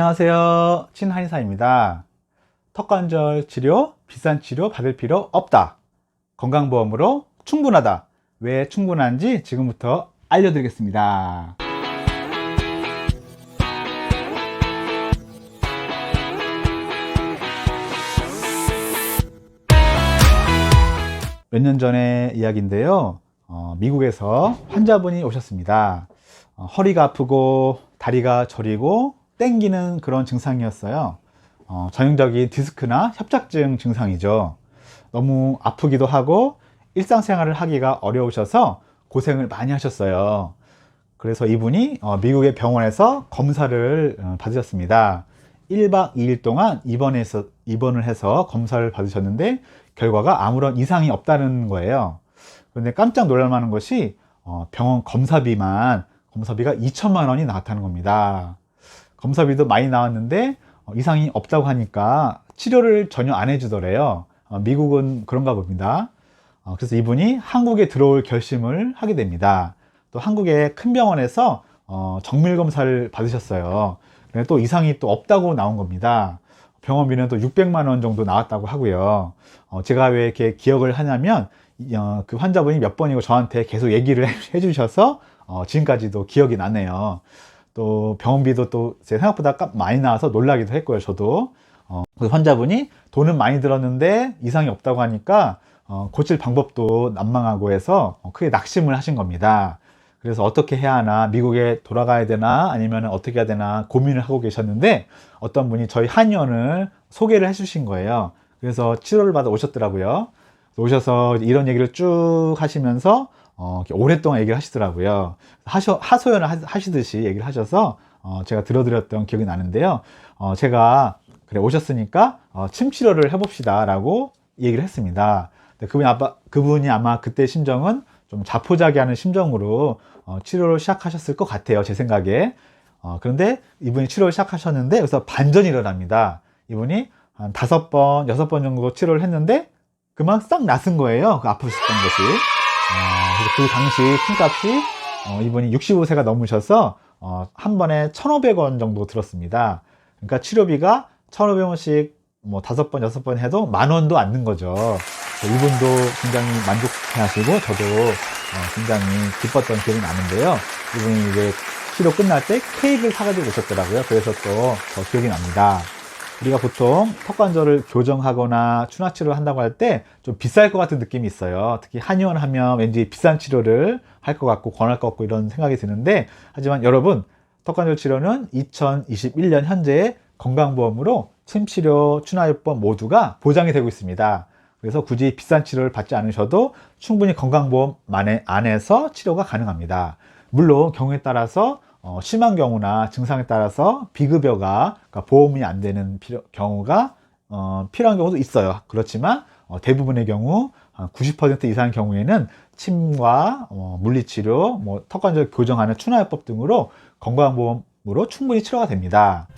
안녕하세요. 친한의사입니다. 턱관절 치료, 비싼 치료 받을 필요 없다. 건강보험으로 충분하다. 왜 충분한지 지금부터 알려드리겠습니다. 몇 년 전의 이야기인데요. 어, 미국에서 환자분이 오셨습니다. 어, 허리가 아프고 다리가 저리고 땡기는 그런 증상이었어요. 어, 전형적인 디스크나 협착증 증상이죠. 너무 아프기도 하고 일상생활을 하기가 어려우셔서 고생을 많이 하셨어요. 그래서 이분이 어, 미국의 병원에서 검사를 어, 받으셨습니다. 1박 2일 동안 입원해서, 입원을 해서 검사를 받으셨는데 결과가 아무런 이상이 없다는 거예요. 그런데 깜짝 놀랄 만한 것이 어, 병원 검사비만 검사비가 2천만 원이 나왔다는 겁니다. 검사비도 많이 나왔는데 어, 이상이 없다고 하니까 치료를 전혀 안 해주더래요. 어, 미국은 그런가 봅니다. 어, 그래서 이분이 한국에 들어올 결심을 하게 됩니다. 또 한국의 큰 병원에서 어, 정밀 검사를 받으셨어요. 근데 또 이상이 또 없다고 나온 겁니다. 병원비는 또 600만 원 정도 나왔다고 하고요. 어, 제가 왜 이렇게 기억을 하냐면 어, 그 환자분이 몇 번이고 저한테 계속 얘기를 해주셔서 어, 지금까지도 기억이 나네요. 또 병원비도 또 제 생각보다 값 많이 나와서 놀라기도 했고요. 저도 어, 그 환자분이 돈은 많이 들었는데 이상이 없다고 하니까 어, 고칠 방법도 난망하고 해서 어, 크게 낙심을 하신 겁니다. 그래서 어떻게 해야 하나 미국에 돌아가야 되나 아니면 어떻게 해야 되나 고민을 하고 계셨는데 어떤 분이 저희 한의원을 소개를 해주신 거예요. 그래서 치료를 받아 오셨더라고요. 오셔서 이런 얘기를 쭉 하시면서 어, 오랫동안 얘기를 하시더라고요. 하셔, 하소연을 하 시듯이 얘기를 하셔서 어, 제가 들어드렸던 기억이 나는데요. 어, 제가 그래 오셨으니까 어, 침 치료를 해봅시다라고 얘기를 했습니다. 그분이 아마 그분이 아마 그때 심정은 좀 자포자기하는 심정으로 어, 치료를 시작하셨을 것 같아요. 제 생각에. 어, 그런데 이분이 치료를 시작하셨는데 여기서 반전이 일어납니다. 이분이 한 다섯 번, 여섯 번 정도 치료를 했는데 그만 싹 났은 거예요. 그 아프셨던 것이. 어, 그 당시 침값이 어, 이분이 65세가 넘으셔서 어, 한 번에 1,500원 정도 들었습니다. 그러니까 치료비가 1,500원씩 뭐 다섯 번, 여섯 번 해도 만 원도 안는 거죠. 이분도 굉장히 만족해 하시고 저도 어, 굉장히 기뻤던 기억이 나는데요. 이분이 이제 치료 끝날 때 케이크를 사가지고 오셨더라고요. 그래서 또 기억이 납니다. 우리가 보통 턱 관절을 교정하거나 추나 치료를 한다고 할 때 좀 비쌀 것 같은 느낌이 있어요. 특히 한의원 하면 왠지 비싼 치료를 할 것 같고 권할 것 같고 이런 생각이 드는데 하지만 여러분 턱 관절 치료는 2021년 현재 건강보험으로 침치료, 추나요법 모두가 보장이 되고 있습니다. 그래서 굳이 비싼 치료를 받지 않으셔도 충분히 건강보험 안에서 치료가 가능합니다. 물론 경우에 따라서 어, 심한 경우나 증상에 따라서 비급여가 그러니까 보험이 안 되는 필요, 경우가 어, 필요한 경우도 있어요. 그렇지만 어, 대부분의 경우 90% 이상의 경우에는 침과 어, 물리치료, 뭐 턱관절 교정하는 추나요법 등으로 건강보험으로 충분히 치료가 됩니다.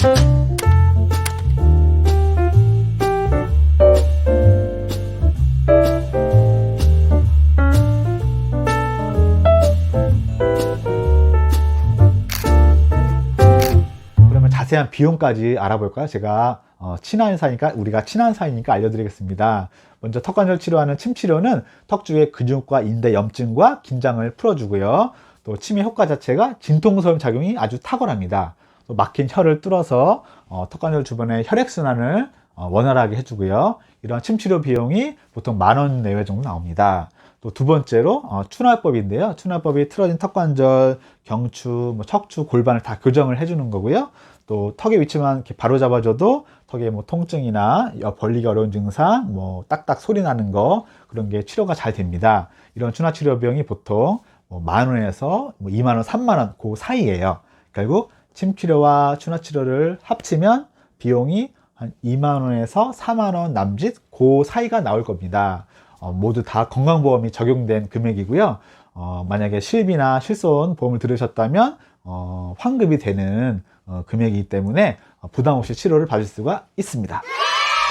자세한 비용까지 알아볼까요? 제가 어, 친한 사이니까 우리가 친한 사이니까 알려드리겠습니다. 먼저 턱관절 치료하는 침 치료는 턱 주의 근육과 인대 염증과 긴장을 풀어주고요. 또 침의 효과 자체가 진통소염 작용이 아주 탁월합니다. 또 막힌 혀를 뚫어서 어, 턱관절 주변의 혈액 순환을 어, 원활하게 해주고요. 이러한 침 치료 비용이 보통 만 원 내외 정도 나옵니다. 또 두 번째로 어, 추나법인데요. 추나법이 틀어진 턱관절, 경추, 뭐 척추, 골반을 다 교정을 해주는 거고요. 또 턱의 위치만 이렇게 바로 잡아줘도 턱에 뭐 통증이나 벌리기 어려운 증상, 뭐 딱딱 소리 나는 거 그런 게 치료가 잘 됩니다. 이런 추나 치료 비용이 보통 뭐만 원에서 뭐 2만 원, 3만 원 그 사이에요. 결국 침 치료와 추나 치료를 합치면 비용이 한 2만 원에서 4만 원 남짓 그 사이가 나올 겁니다. 어, 모두 다 건강보험이 적용된 금액이고요. 어, 만약에 실비나 실손 보험을 들으셨다면 어, 환급이 되는 어, 금액이기 때문에 부담 없이 치료를 받을 수가 있습니다.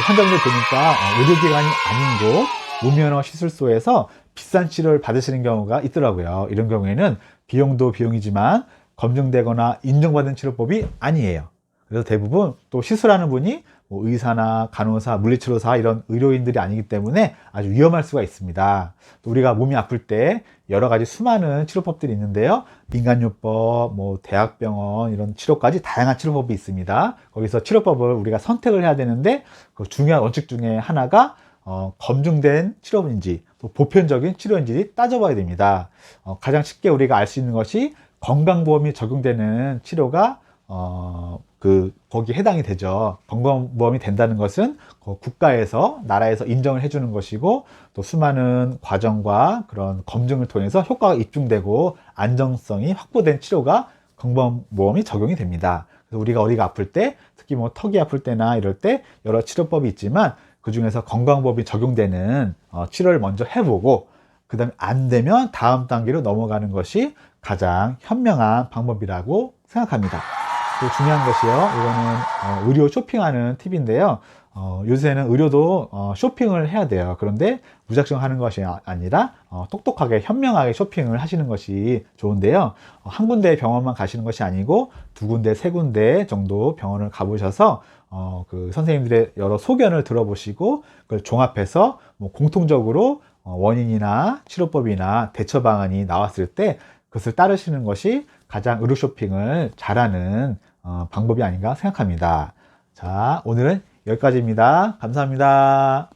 환자분들 보니까 어, 의료기관이 아닌 곳, 무면허 시술소에서 비싼 치료를 받으시는 경우가 있더라고요. 이런 경우에는 비용도 비용이지만 검증되거나 인정받은 치료법이 아니에요. 그래서 대부분 또 시술하는 분이 뭐 의사나 간호사, 물리치료사 이런 의료인들이 아니기 때문에 아주 위험할 수가 있습니다. 또 우리가 몸이 아플 때 여러 가지 수많은 치료법들이 있는데요. 민간요법, 뭐 대학병원 이런 치료까지 다양한 치료법이 있습니다. 거기서 치료법을 우리가 선택을 해야 되는데 그 중요한 원칙 중에 하나가 어, 검증된 치료인지 또 보편적인 치료인지 따져봐야 됩니다. 어, 가장 쉽게 우리가 알 수 있는 것이 건강보험이 적용되는 치료가 어, 그 거기 해당이 되죠. 건강보험이 된다는 것은 그 국가에서 나라에서 인정을 해주는 것이고 또 수많은 과정과 그런 검증을 통해서 효과가 입증되고 안정성이 확보된 치료가 건강보험이 적용이 됩니다. 그래서 우리가 어디가 아플 때 특히 뭐 턱이 아플 때나 이럴 때 여러 치료법이 있지만 그 중에서 건강보험이 적용되는 어, 치료를 먼저 해보고 그 다음에 안 되면 다음 단계로 넘어가는 것이 가장 현명한 방법이라고 생각합니다. 또 중요한 것이요. 이거는 어, 의료 쇼핑하는 팁인데요. 어, 요새는 의료도 어, 쇼핑을 해야 돼요. 그런데 무작정 하는 것이 아- 아니라 어, 똑똑하게 현명하게 쇼핑을 하시는 것이 좋은데요. 어, 한 군데 병원만 가시는 것이 아니고 두 군데, 세 군데 정도 병원을 가보셔서 어, 그 선생님들의 여러 소견을 들어보시고 그걸 종합해서 뭐 공통적으로 어, 원인이나 치료법이나 대처 방안이 나왔을 때 그것을 따르시는 것이 가장 의료 쇼핑을 잘하는 어, 방법이 아닌가 생각합니다. 자, 오늘은 여기까지입니다. 감사합니다.